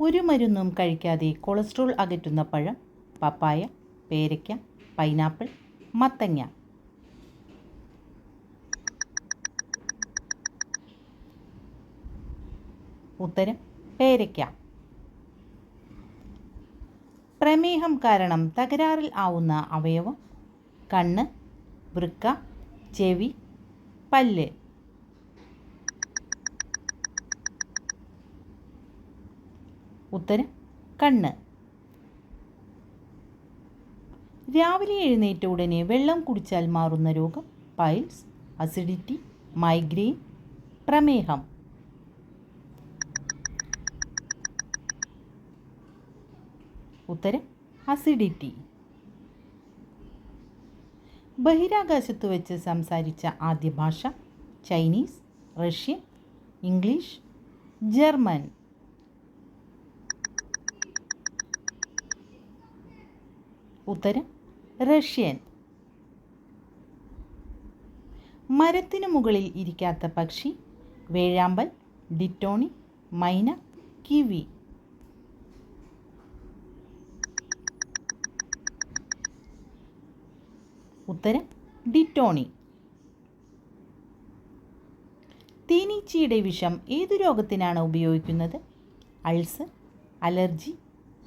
ഒരു മരുന്നും കഴിക്കാതെ കൊളസ്ട്രോൾ അകറ്റുന്ന പഴം പപ്പായ പേരയ്ക്ക പൈനാപ്പിൾ മത്തങ്ങ. ഉത്തരം പേരയ്ക്ക. പ്രമേഹം കാരണം തകരാറിൽ ആവുന്ന അവയവം കണ്ണ് വൃക്ക ചെവി പല്ല്. ഉത്തരം കണ്ണ്. രാവിലെ എഴുന്നേറ്റ ഉടനെ വെള്ളം കുടിച്ചാൽ മാറുന്ന രോഗം പൈൽസ് അസിഡിറ്റി മൈഗ്രെയിൻ പ്രമേഹം. ഉത്തരം അസിഡിറ്റി. ബഹിരാകാശത്ത് വെച്ച് സംസാരിച്ച ആദ്യ ഭാഷ ചൈനീസ് റഷ്യൻ ഇംഗ്ലീഷ് ജർമ്മൻ. ഉത്തരം റഷ്യൻ. മരത്തിനു മുകളിൽ ഇരിക്കാത്ത പക്ഷി വേഴാമ്പൽ ഡിറ്റോണി മൈന കിവി. ഉത്തരം ഡിറ്റോണി. തേനീച്ചയുടെ വിഷം ഏതു രോഗത്തിനാണ് ഉപയോഗിക്കുന്നത്? അൾസർ അലർജി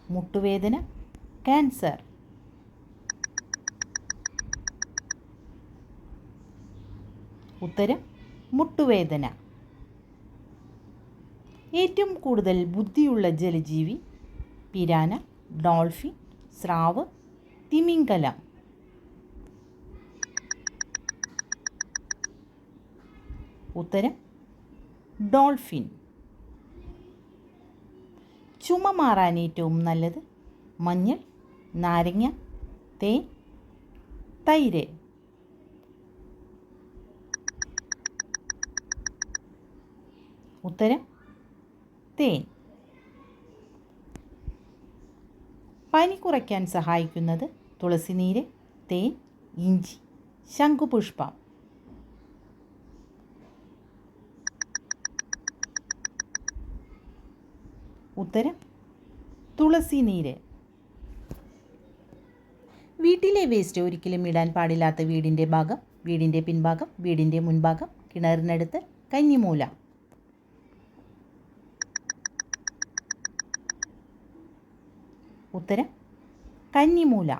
മുട്ടുവേദന ക്യാൻസർ. ഉത്തരം മുട്ടുവേദന. ഏറ്റവും കൂടുതൽ ബുദ്ധിയുള്ള ജലജീവി പിരാന ഡോൾഫിൻ സ്രാവ് തിമിംഗലം. ഉത്തരം ഡോൾഫിൻ. ചുമ മാറാൻ ഏറ്റവും നല്ലത് മഞ്ഞൾ നാരങ്ങ തേൻ തൈര്. ഉത്തരം തേൻ. പനി കുറയ്ക്കാൻ സഹായിക്കുന്നത് തുളസിനീര് തേൻ ഇഞ്ചി ശംഖുപുഷ്പം. ഉത്തരം തുളസി നീര് വീട്ടിലെ വേസ്റ്റ് ഒരിക്കലും ഇടാൻ പാടില്ലാത്ത വീടിന്റെ ഭാഗം വീടിന്റെ പിൻഭാഗം വീടിന്റെ മുൻഭാഗം കിണറിനടുത്ത് കന്നിമൂല ഉത്തരം കന്നിമൂല.